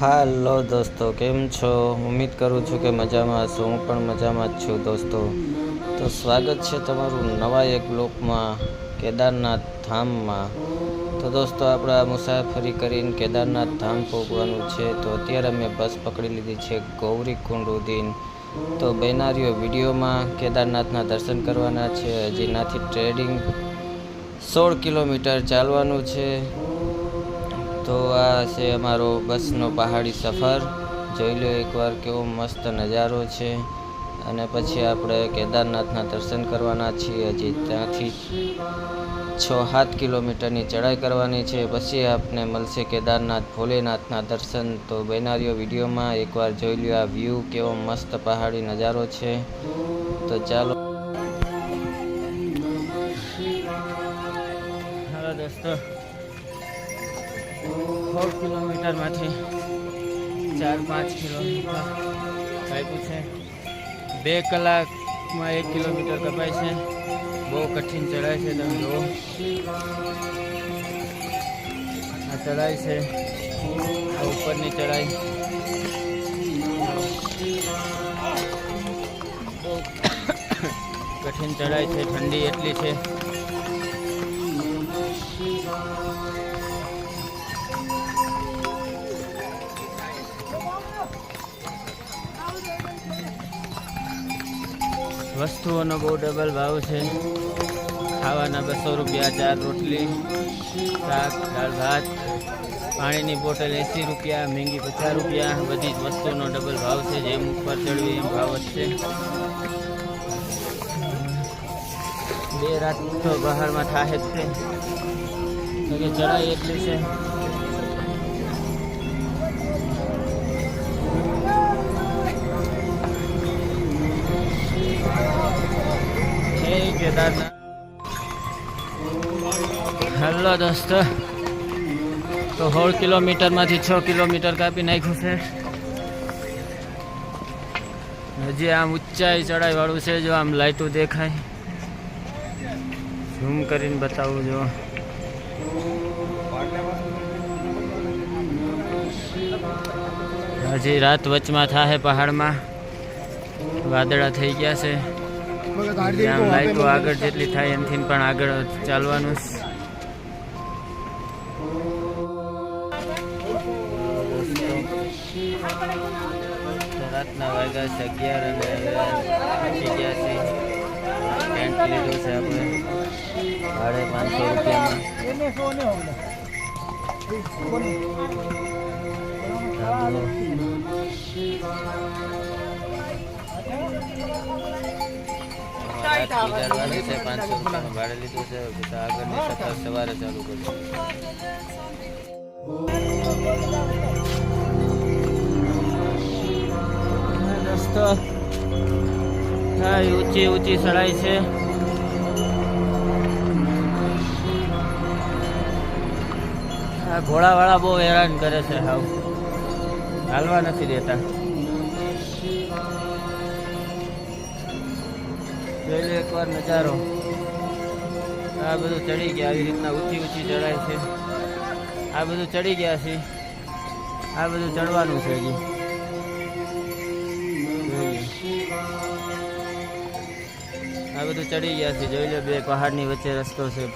હાલો દોસ્તો, કેમ છો? ઉમ્મીદ કરું છું કે મજામાં હશો. હું પણ મજામાં જ છું દોસ્તો. તો સ્વાગત છે તમારું નવા એક લોકમાં, કેદારનાથ ધામમાં. તો દોસ્તો, આપણે મુસાફરી કરીને કેદારનાથ ધામ પહોંચવાનું છે. તો અત્યારે અમે બસ પકડી લીધી છે ગૌરી કુંડુદીન તો બેનારીઓ વિડીયોમાં કેદારનાથના દર્શન કરવાના છે. હજી નાથી ટ્રેડિંગ સોળ કિલોમીટર ચાલવાનું છે. તો આ છે અમારો બસનો પહાડી સફર. જોઈ લો એકવાર કેવો મસ્ત નજારો છે. અને પછી આપણે કેદારનાથના દર્શન કરવાના છીએ. હજી ત્યાંથી છ સાત કિલોમીટરની ચડાઈ કરવાની છે. પછી આપને મળશે કેદારનાથ ભોલેનાથના દર્શન. તો બેનારીઓ વિડીયોમાં એકવાર જોઈ લો આ વ્યૂ કેવો મસ્ત પહાડી નજારો છે. તો ચાલો. દોસ્તો. સોળ કિલોમીટરમાંથી ચાર, પાંચ કિલોમીટર કાપ્યું છે. બે કલાકમાં એક કિલોમીટર કપાય છે. બહુ કઠિન ચડાય છે, તમે જુઓ. આ ચડાય છે. આ ઉપરની ચડાઈ કઠિન ચડાય છે, ઠંડી એટલી છે. વસ્તુઓનો બહુ ડબલ ભાવ છે. ખાવાના બસો રૂપિયા, ચાર રોટલી, શાક, દાળ, ભાત, પાણીની બોટલ એંસી રૂપિયા, મેંગી પચાસ રૂપિયા, બધી જ વસ્તુઓનો ડબલ ભાવ છે. જેમ ઉપર ચડવી એમ ભાવ વધશે. બે રાત તો બહારમાં થાય જ છે. ચડાઈ એટલી છે કેદારનાથ હેલો દોસ્તો તો સોળ કિલોમીટરમાંથી છ કિલોમીટર કાપી નાખ્યું છે હજી આમ ઊંચાઈ ચડાઈ વાળું છે જો આમ લાઈટો દેખાય ઝૂમ કરીને બતાવું જો હજી રાત વચમાં થાય પહાડમાં વાદળા થઈ ગયા છે આમ લાઈટો આગળ જેટલી થાય એમથી પણ આગળ ચાલવાનું રાતના વાગ્યા છે અગિયાર અને પહોંચી ગયા છે. ટેન્ટ લીધો છે આપણે. ભાડે પાંચસો રૂપિયામાં. પાંચસો રૂપિયામાં ભાડે લીધું છે તો આગળની સવારે ચાલુ કરશું દોસ્તો હા ઊંચી ઊંચી ચડાઈ છે આ ઘોડાવાળા બહુ હેરાન કરે છે હાવ. હાલવા નથી દેતા. જોઈ લો એકવાર નજારો. આ બધું ચડી ગયા, આવી રીતના ઊંચી ઊંચી ચડાય છે. આ બધું ચડી ગયા છે. આ બધું ચડવાનું છે હજી. આ બધું ચડી ગયા છે. જોઈ લો બે પહાડની વચ્ચે રસ્તો છે.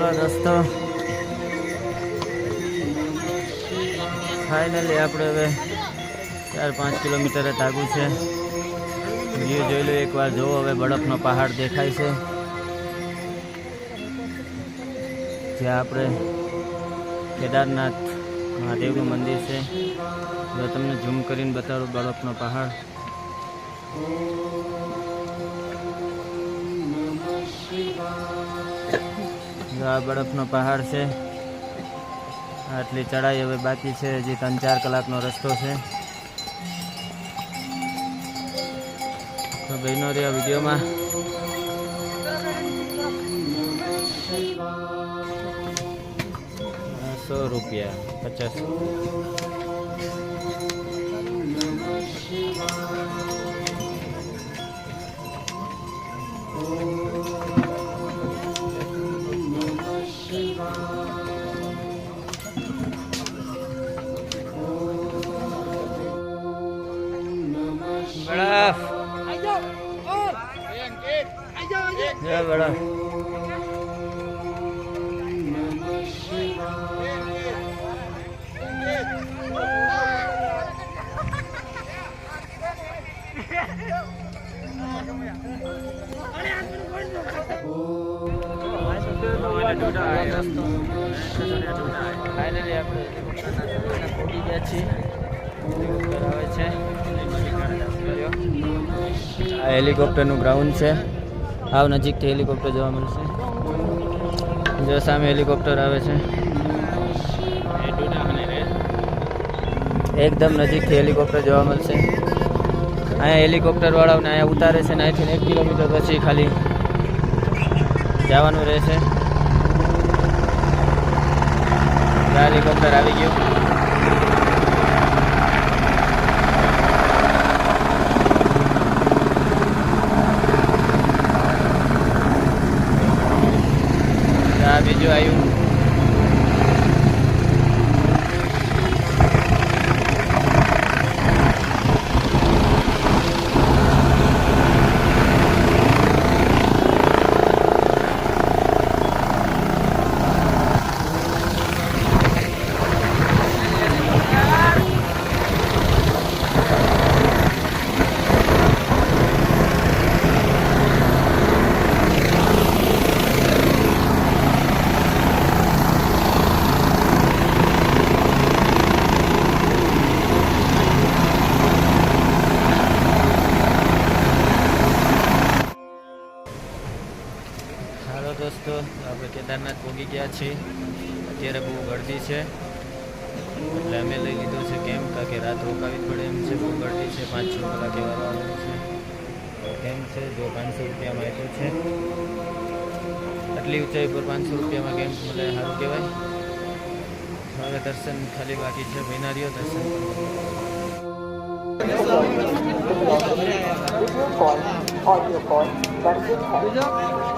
હાલો દોસ્તો ફાઇનલી આપણે હવે ચાર પાંચ કિલોમીટરે તાગું છે. વ્યૂ જોઈ લો, એકવાર જુઓ હવે બરફનો પહાડ દેખાય છે. જ્યાં આપણે કેદારનાથ મહાદેવનું મંદિર છે. જો તમને ઝૂમ કરીને બતાવું બરફનો પહાડ. જો આ બરફનો પહાડ છે. આટલી ચડાઈ હવે બાકી છે. હજી ત્રણ ચાર કલાકનો રસ્તો છે. તો બહેનો રહ્યા વિડીયોમાં. સો રૂપિયા, પચાસ જય બરફ ફાઇનલી આપણે હેલિકોપ્ટરના સ્થળે આ હેલિકોપ્ટરનું ગ્રાઉન્ડ છે. આવ નજીકથી હેલિકોપ્ટર જોવા મળશે. જો સામે હેલિકોપ્ટર આવે છે. એકદમ નજીકથી હેલિકોપ્ટર જોવા મળશે. અહીંયા હેલિકોપ્ટરવાળાઓને અહીંયા ઉતારે છે ને અહીંથી એક કિલોમીટર પછી ખાલી જવાનું રહેશે. હેલિકોપ્ટર આવી ગયું આ બીજું આવ્યું હાલો દોસ્તો આપણે કેદારનાથ પછી અત્યારે બહુ ગળદી છે. એટલે અમે લઈ લીધું છે કેમ? કારણ રાત રોકાવી પડે એમ છે. બહુ ગળદી છે. પાંચ છ કલાકે વાળવાનું છે. કેમ છે? જો પાંચસો રૂપિયામાં આપ્યું છે. આટલી ઊંચાઈ પર પાંચસો રૂપિયામાં કેમ મળે સારું કહેવાય. હવે દર્શન ખાલી બાકી છે. મહિનારીઓ દર્શન કોલ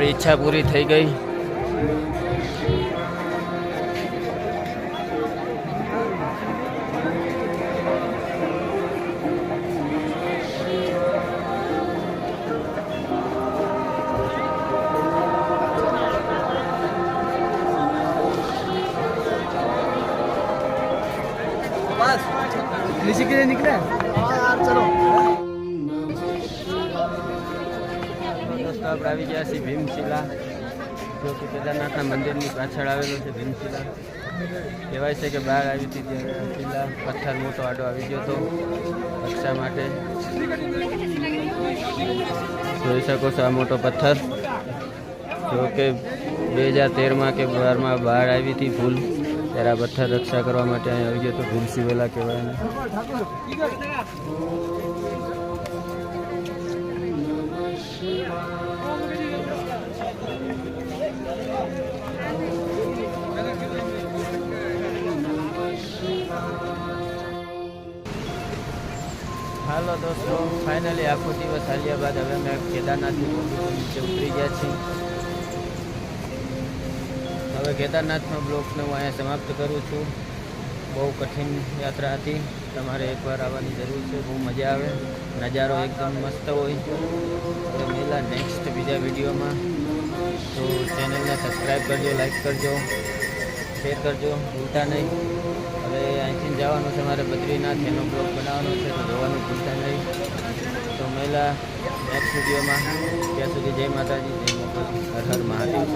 આપણી ઈચ્છા પૂરી થઈ ગઈ ऋषि के लिए निकले हाँ यार चलो દોસ્તો આપણે આવી ગયા છીએ ભીમશિલા, જો કે કેદારનાથના મંદિરની પાછળ આવેલો છે ભીમશિલા. કહેવાય છે કે બહાર આવી હતી ત્યારે પથ્થર મોટો આડો આવી ગયો હતો રક્ષા માટે. જોઈ શકો છો આ મોટો પથ્થર. જો કે બે હજાર તેરમાં કે બારમાં બહાર આવી હતી ભૂલ, ત્યારે આ પથ્થર રક્ષા કરવા માટે અહીં આવી ગયો હતો ભીમશિવેલા કહેવાય દોસ્તો ફાઇનલી આખો દિવસ હાલ્યા બાદ હવે અમે કેદારનાથની નીચે ઉતરી ગયા છીએ. હવે કેદારનાથનો બ્લોગને હું અહીંયા સમાપ્ત કરું છું. બહુ કઠિન યાત્રા હતી. તમારે એકવાર આવવાની જરૂર છે. બહુ મજા આવે. નજારો એકદમ મસ્ત હોય. તો મળ્યા નેક્સ્ટ બીજા વિડીયોમાં. તો ચેનલને સબસ્ક્રાઈબ કરજો લાઈક કરજો શેર કરજો. ભૂલતા નહીં. હવે અહીંથી જવાનું છે મારે બદ્રીનાથ, એનો બ્લોગ બનાવવાનો છે, તો જોવાનું ભૂલતા નહીં. તો મહિલા નેક્સ્ટ વિડીયોમાં, ત્યાં સુધી જય માતાજી, જય મોકલ હર હર મહાદેવ.